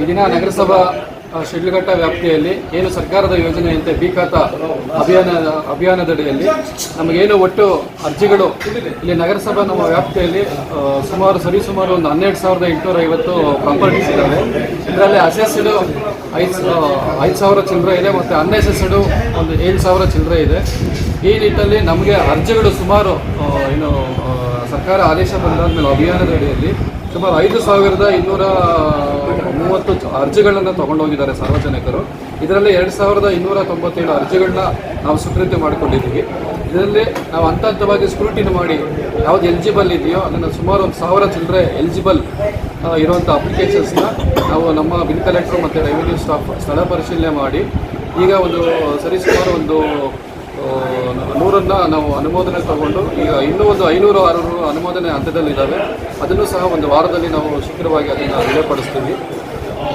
ಈ ದಿನ ನಗರಸಭಾ ಶಿಡ್ಲಘಟ್ಟ ವ್ಯಾಪ್ತಿಯಲ್ಲಿ ಏನು ಸರ್ಕಾರದ ಯೋಜನೆಯಂತೆ ಬಿ ಖಾತ ಅಭಿಯಾನ, ಅಭಿಯಾನದಡಿಯಲ್ಲಿ ನಮಗೇನು ಒಟ್ಟು ಅರ್ಜಿಗಳು ಇಲ್ಲಿ ನಗರಸಭಾ ನಮ್ಮ ವ್ಯಾಪ್ತಿಯಲ್ಲಿ ಸುಮಾರು ಸರಿಸುಮಾರು ಒಂದು ಹನ್ನೆರಡು ಸಾವಿರದ ಎಂಟುನೂರ ಐವತ್ತು ಪ್ರಾಪರ್ಟೀಸ್ ಇದ್ದಾವೆ. ಇದರಲ್ಲಿ ಅಸೆಸ್ಡ್ ಐದು ಐದು ಸಾವಿರ ಚಿಲ್ಲರೆ ಇದೆ ಮತ್ತು ಅನ್ಎಸೆಸ್ಡ್ ಒಂದು ಏಳು ಸಾವಿರ ಚಿಲ್ಲರೆ ಇದೆ. ಈ ನಿಟ್ಟಲ್ಲಿ ನಮಗೆ ಅರ್ಜಿಗಳು ಸುಮಾರು ಏನು ಸರ್ಕಾರ ಆದೇಶ ಬಂದಾದ ಮೇಲೆ ಅಭಿಯಾನದಡಿಯಲ್ಲಿ ಸುಮಾರು ಐದು ಸಾವಿರದ ಇನ್ನೂರ ಮೂವತ್ತು ಅರ್ಜಿಗಳನ್ನು ತಗೊಂಡೋಗಿದ್ದಾರೆ ಸಾರ್ವಜನಿಕರು. ಇದರಲ್ಲಿ ಎರಡು ಸಾವಿರದ ಇನ್ನೂರ ತೊಂಬತ್ತೇಳು ಅರ್ಜಿಗಳನ್ನ ನಾವು ಸ್ವೀಕೃತಿ ಮಾಡಿಕೊಂಡಿದ್ದೀವಿ. ಇದರಲ್ಲಿ ನಾವು ಹಂತ ಹಂತವಾಗಿ ಸ್ಕ್ರೂಟಿನಿ ಮಾಡಿ ಯಾವ್ದು ಎಲಿಜಿಬಲ್ ಇದೆಯೋ ಅದನ್ನು ಸುಮಾರು ಒಂದು ಸಾವಿರ ಚಿಲ್ಲರೆ ಎಲಿಜಿಬಲ್ ಇರುವಂಥ ಅಪ್ಲಿಕೇಶನ್ಸ್ನ ನಾವು ನಮ್ಮ ಬಿಲ್ ಕಲೆಕ್ಟರ್ ಮತ್ತು ರೆವಿನ್ಯೂ ಸ್ಟಾಫ್ ಸ್ಥಳ ಪರಿಶೀಲನೆ ಮಾಡಿ ಈಗ ಒಂದು ಸರಿಸುಮಾರು ಒಂದು ನೂರನ್ನು ನಾವು ಅನುಮೋದನೆ ತಗೊಂಡು ಈಗ ಇನ್ನೂ ಒಂದು ಐನೂರು, ಆರುನೂರು ಅನುಮೋದನೆ ಹಂತದಲ್ಲಿದ್ದಾವೆ. ಅದನ್ನು ಸಹ ಒಂದು ವಾರದಲ್ಲಿ ನಾವು ಶೀಘ್ರವಾಗಿ ಅದನ್ನು ವಿಲೆಪಡಿಸ್ತೀವಿ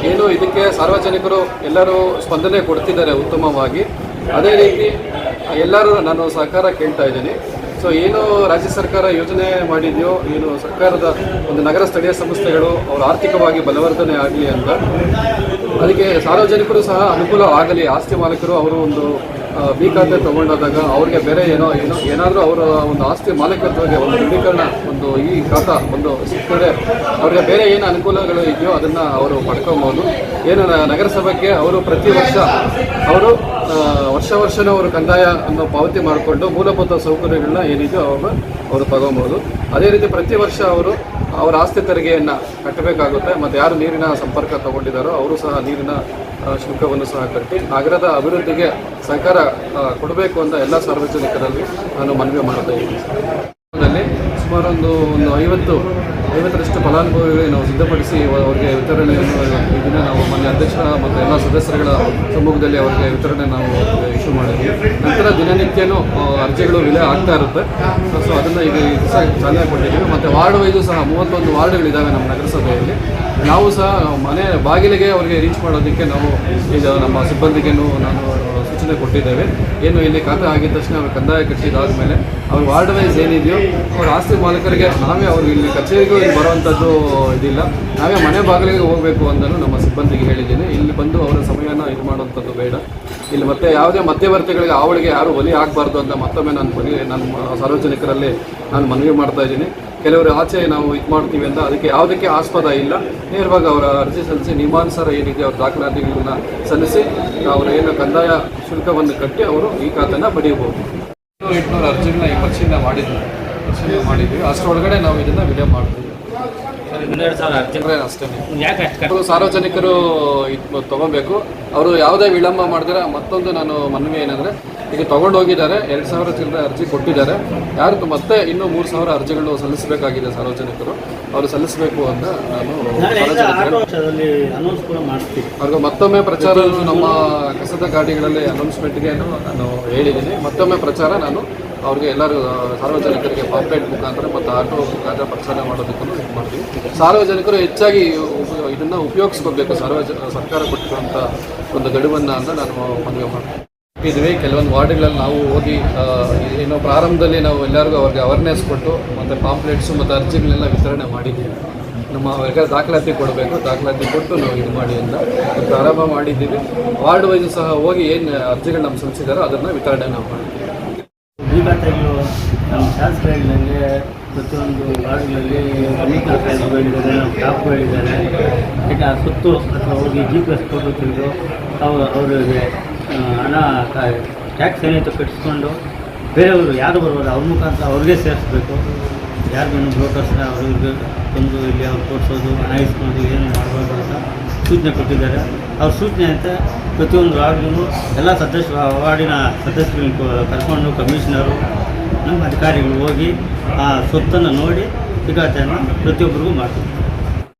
ಏನು ಇದಕ್ಕೆ ಸಾರ್ವಜನಿಕರು ಎಲ್ಲರೂ ಸ್ಪಂದನೆ ಕೊಡ್ತಿದ್ದಾರೆ ಉತ್ತಮವಾಗಿ. ಅದೇ ರೀತಿ ಎಲ್ಲರೂ ನಾನು ಸಹಕಾರ ಕೇಳ್ತಾ ಇದ್ದೀನಿ. ಸೊ ಏನು ರಾಜ್ಯ ಸರ್ಕಾರ ಯೋಜನೆ ಮಾಡಿದೆಯೋ, ಏನು ಸರ್ಕಾರದ ಒಂದು ನಗರ ಸ್ಥಳೀಯ ಸಂಸ್ಥೆಗಳು ಅವರು ಆರ್ಥಿಕವಾಗಿ ಬಲವರ್ಧನೆ ಆಗಲಿ ಅಂತ. ಅದಕ್ಕೆ ಸಾರ್ವಜನಿಕರು ಸಹ ಅನುಕೂಲ ಆಗಲಿ, ಆಸ್ತಿ ಮಾಲೀಕರು ಅವರು ಒಂದು ಬಿ ಖಾತೆ ತಗೊಂಡಾದಾಗ ಅವ್ರಿಗೆ ಬೇರೆ ಏನೋ ಏನೋ, ಏನಾದರೂ ಅವರ ಒಂದು ಆಸ್ತಿ ಮಾಲೀಕತ್ವಕ್ಕೆ ಒಂದು ದೃಢೀಕರಣ, ಒಂದು ಈ ಖಾತಾ ಒಂದು ಸಿಕ್ಕರೆ ಅವ್ರಿಗೆ ಬೇರೆ ಏನು ಅನುಕೂಲಗಳು ಇದೆಯೋ ಅದನ್ನು ಅವರು ಪಡ್ಕೊಬೋದು. ಏನು ನಗರಸಭೆಗೆ ಅವರು ಪ್ರತಿ ವರ್ಷ ಅವರು ವರ್ಷ ವರ್ಷನೂ ಅವರು ಕಂದಾಯ ಅನ್ನು ಪಾವತಿ ಮಾಡಿಕೊಂಡು ಮೂಲಭೂತ ಸೌಕರ್ಯಗಳನ್ನ ಏನಿದೆಯೋ ಅವರು ಅವರು ತಗೊಬೋದು. ಅದೇ ರೀತಿ ಪ್ರತಿ ವರ್ಷ ಅವರು ಅವರ ಆಸ್ತಿ ತೆರಿಗೆಯನ್ನು ಕಟ್ಟಬೇಕಾಗುತ್ತೆ ಮತ್ತು ಯಾರು ನೀರಿನ ಸಂಪರ್ಕ ತಗೊಂಡಿದ್ದಾರೋ ಅವರು ಸಹ ನೀರಿನ ಶುಲ್ಕವನ್ನು ಸಹ ಕಟ್ಟಿ ನಗರದ ಅಭಿವೃದ್ಧಿಗೆ ಸಹಕಾರ ಕೊಡಬೇಕು ಅಂತ ಎಲ್ಲ ಸಾರ್ವಜನಿಕರಲ್ಲಿ ನಾನು ಮನವಿ ಮಾಡ್ತಾ ಇದ್ದೀನಿ. ಸುಮಾರೊಂದು ಸುಮಾರು ಒಂದು ಐವತ್ತು, ಐವತ್ತರಷ್ಟು ಫಲಾನುಭವಿಗಳಿಗೆ ನಾವು ಸಿದ್ಧಪಡಿಸಿ ಅವರಿಗೆ ವಿತರಣೆಯನ್ನು ಈ ದಿನ ನಾವು ಮನೆ ಅಧ್ಯಕ್ಷರ ಮತ್ತು ಎಲ್ಲ ಸದಸ್ಯರುಗಳ ಸಮ್ಮುಖದಲ್ಲಿ ಅವರಿಗೆ ವಿತರಣೆ ನಾವು ಇಶ್ಯೂ ಮಾಡಿದ್ವಿ ನಂತರ ದಿನನಿತ್ಯನೂ ಅರ್ಜಿಗಳು ವಿಲೆ ಆಗ್ತಾ ಇರುತ್ತೆ. ಸೊ ಅದನ್ನು ಈಗ ದಿವಸ ಚಾಲನೆ ಕೊಟ್ಟಿದ್ದೀವಿ ಮತ್ತು ವಾರ್ಡ್ ವೈಸು ಸಹ ಮೂವತ್ತೊಂದು ವಾರ್ಡ್ಗಳಿದ್ದಾವೆ ನಮ್ಮ ನಗರಸಭೆಯಲ್ಲಿ. ನಾವು ಸಹ ಮನೆ ಬಾಗಿಲಿಗೆ ಅವರಿಗೆ ರೀಚ್ ಮಾಡೋದಕ್ಕೆ ನಾವು ಈಗ ನಮ್ಮ ಸಿಬ್ಬಂದಿಗೆನೂ ನಾನು ಸೂಚನೆ ಕೊಟ್ಟಿದ್ದೇವೆ. ಏನು ಇಲ್ಲಿ ಖಾತೆ ಆಗಿದ ತಕ್ಷಣ ಅವ್ರು ಕಂದಾಯ ಕಟ್ಟಿದಾದ್ಮೇಲೆ ಅವ್ರ ವಾರ್ಡ್ ವೈಸ್ ಏನಿದೆಯೋ, ಅವ್ರ ಆಸ್ತಿ ಮಾಲೀಕರಿಗೆ ನಾವೇ ಅವ್ರಿಗೆ ಇಲ್ಲಿ ಕಚೇರಿಗೂ ಇಲ್ಲಿ ಬರುವಂಥದ್ದು ಇದಿಲ್ಲ. ನಾವೇ ಮನೆ ಬಾಗಿಲಿಗೆ ಹೋಗಬೇಕು ಅಂತಲೂ ನಮ್ಮ ಸಿಬ್ಬಂದಿಗೆ ಹೇಳಿದ್ದೀನಿ. ಇಲ್ಲಿ ಬಂದು ಅವರ ಸಮಯನ ಇದು ಮಾಡುವಂಥದ್ದು ಬೇಡ. ಇಲ್ಲಿ ಮತ್ತೆ ಯಾವುದೇ ಮಧ್ಯವರ್ತಿಗಳಿಗೆ, ಅವಳಿಗೆ ಯಾರು ಒಲಿ ಆಗಬಾರ್ದು ಅಂತ ಮತ್ತೊಮ್ಮೆ ನಾನು ಮನವಿ ನನ್ನ ಸಾರ್ವಜನಿಕರಲ್ಲಿ ನಾನು ಮನವಿ ಮಾಡ್ತಾ ಇದ್ದೀನಿ. ಕೆಲವರು ಆಚೆ ನಾವು ಇದು ಮಾಡ್ತೀವಿ ಅಂತ ಅದಕ್ಕೆ ಯಾವುದಕ್ಕೆ ಆಸ್ಪದ ಇಲ್ಲ. ನೇರವಾಗಿ ಅವರ ಅರ್ಜಿ ಸಲ್ಲಿಸಿ, ನಿಯಮಾನುಸಾರ ಏನಿದೆ ಅವ್ರ ದಾಖಲಾತಿಗಳನ್ನ ಸಲ್ಲಿಸಿ, ಅವರ ಏನು ಕಂದಾಯ ಶುಲ್ಕವನ್ನು ಕಟ್ಟಿ ಅವರು ಈ ಖಾತೆನ ಪಡೆಯಬಹುದು. ಎಂಟುನೂರು ಅರ್ಜಿಗಳನ್ನ ಈ ಪರಿಶೀಲನೆ ಮಾಡಿದ್ವಿ. ಮಾಡಿದ್ದೀವಿ ಮಾಡಿದ್ವಿ. ಅಷ್ಟರೊಳಗಡೆ ನಾವು ಇದನ್ನು ವಿಡಿಯೋ ಮಾಡ್ತೀವಿ. ಹನ್ನೆರಡು ಸಾವಿರ ಅರ್ಜಿ ಅಂದ್ರೆ ಅಷ್ಟೇ. ಯಾಕೆ ಅಷ್ಟು ಸಾರ್ವಜನಿಕರು ಇದು ತಗೋಬೇಕು. ಅವರು ಯಾವುದೇ ವಿಳಂಬ ಮಾಡಿದ್ರೆ ಮತ್ತೊಂದು ನಾನು ಮನವಿ ಏನಂದ್ರೆ ಈಗ ತಗೊಂಡು ಹೋಗಿದ್ದಾರೆ ಎರಡು ಸಾವಿರ ಚಿಲ್ಲರೆ ಅರ್ಜಿ ಕೊಟ್ಟಿದ್ದಾರೆ. ಯಾರು ಮತ್ತೆ ಇನ್ನು ಮೂರು ಸಾವಿರ ಅರ್ಜಿಗಳು ಸಲ್ಲಿಸಬೇಕಾಗಿದೆ ಸಾರ್ವಜನಿಕರು. ಅವರು ಸಲ್ಲಿಸಬೇಕು ಅಂತ ನಾನು ಅನೌನ್ಸ್ ಕೂಡ ಅವ್ರಿಗೆ ಮತ್ತೊಮ್ಮೆ ಪ್ರಚಾರ ನಮ್ಮ ಕಸದ ಗಾಡಿಗಳಲ್ಲಿ ಅನೌನ್ಸ್ಮೆಂಟ್ಗೆ ನಾನು ಹೇಳಿದ್ದೀನಿ. ಮತ್ತೊಮ್ಮೆ ಪ್ರಚಾರ ನಾನು ಅವ್ರಿಗೆ ಎಲ್ಲರೂ ಸಾರ್ವಜನಿಕರಿಗೆ ಪಾಂಪ್ಲೆಟ್ ಮುಖಾಂತರ ಮತ್ತು ಆಟೋ ಮುಖಾಂತರ ಪ್ರಚಾರ ಮಾಡೋದಕ್ಕೂ ಇದು ಮಾಡ್ತೀವಿ. ಸಾರ್ವಜನಿಕರು ಹೆಚ್ಚಾಗಿ ಇದನ್ನು ಉಪಯೋಗಿಸ್ಕೋಬೇಕು ಸಾರ್ವಜ, ಸರ್ಕಾರ ಕೊಟ್ಟಿರುವಂಥ ಒಂದು ಗಡುವನ್ನು ಅಂತ ನಾನು ಮನವಿ ಮಾಡ್ತೀನಿ. ಇದ್ವಿ ಕೆಲವೊಂದು ವಾರ್ಡ್ಗಳಲ್ಲಿ ನಾವು ಹೋಗಿ ಏನೋ ಪ್ರಾರಂಭದಲ್ಲಿ ನಾವು ಎಲ್ಲರಿಗೂ ಅವ್ರಿಗೆ ಅವೇರ್ನೆಸ್ ಕೊಟ್ಟು ಮತ್ತು ಪಾಂಪ್ಲೆಟ್ಸು ಮತ್ತು ಅರ್ಜಿಗಳನ್ನೆಲ್ಲ ವಿತರಣೆ ಮಾಡಿದ್ದೀವಿ ನಮ್ಮ ಅವ್ರಿಗೆ ದಾಖಲಾತಿ ಕೊಡಬೇಕು. ದಾಖಲಾತಿ ಕೊಟ್ಟು ನಾವು ಇದು ಮಾಡಿ ಅಂತ ಪ್ರಾರಂಭ ಮಾಡಿದ್ದೀವಿ. ವಾರ್ಡ್ ವೈಸ್ ಸಹ ಹೋಗಿ ಏನು ಅರ್ಜಿಗಳು ನಮ್ಮ ಸಲ್ಲಿಸಿದಾರೋ ಅದನ್ನು ವಿತರಣೆ ನಾವು ಮಾಡ್ತೀವಿ. ಭೀಮಾತೆಗಳು ನಮ್ಮ ಶಾಸಕರು ಹೇಳಿದಂಗೆ ಪ್ರತಿಯೊಂದು ವಾರ್ಡ್ಗಳಲ್ಲಿ ಸಾಹೇಬರು ಹೇಳಿದ್ದಾರೆ ನಮ್ಮ ಈಗ ಸುತ್ತು ಅಥವಾ ಹೋಗಿ ಜಿ ಪಿ ಎಸ್ ಕೊಟ್ಟಿದ್ರು ಅವರು ಅವರಿಗೆ ಹಣ ಟ್ಯಾಕ್ಸ್ ಏನೈತೆ ಕಟ್ಟಿಸ್ಕೊಂಡು ಬೇರೆಯವರು ಯಾರು ಬರ್ಬೋದು, ಅವ್ರ ಮುಖಾಂತರ ಅವ್ರಿಗೆ ಸೇರಿಸ್ಬೇಕು. ಯಾರಿಗೇನು ಬ್ರೋಕರ್ಸ್ನ ಅವ್ರಿಗೆ ತಂದು ಇಲ್ಲಿ ಅವ್ರು ತೋರಿಸೋದು ಹಣ ಇಸ್ಕೊಂಡು ಏನು ಮಾಡ್ಬೋದು ಅಂತ ಸೂಚನೆ ಕೊಟ್ಟಿದ್ದಾರೆ. ಅವ್ರ ಸೂಚನೆ ಅಂತ ಪ್ರತಿಯೊಂದು ವಾರ್ಡ್ಗೂ, ಎಲ್ಲ ಸದಸ್ಯ ವಾರ್ಡಿನ ಸದಸ್ಯರನ್ನು ಕರ್ಕೊಂಡು ಕಮಿಷನರು, ನಮ್ಮ ಅಧಿಕಾರಿಗಳು ಹೋಗಿ ಆ ಸ್ವತ್ತನ್ನು ನೋಡಿ ಸಿಗಾಟೆಯನ್ನು ಪ್ರತಿಯೊಬ್ಬರಿಗೂ ಮಾಡ್ತೀವಿ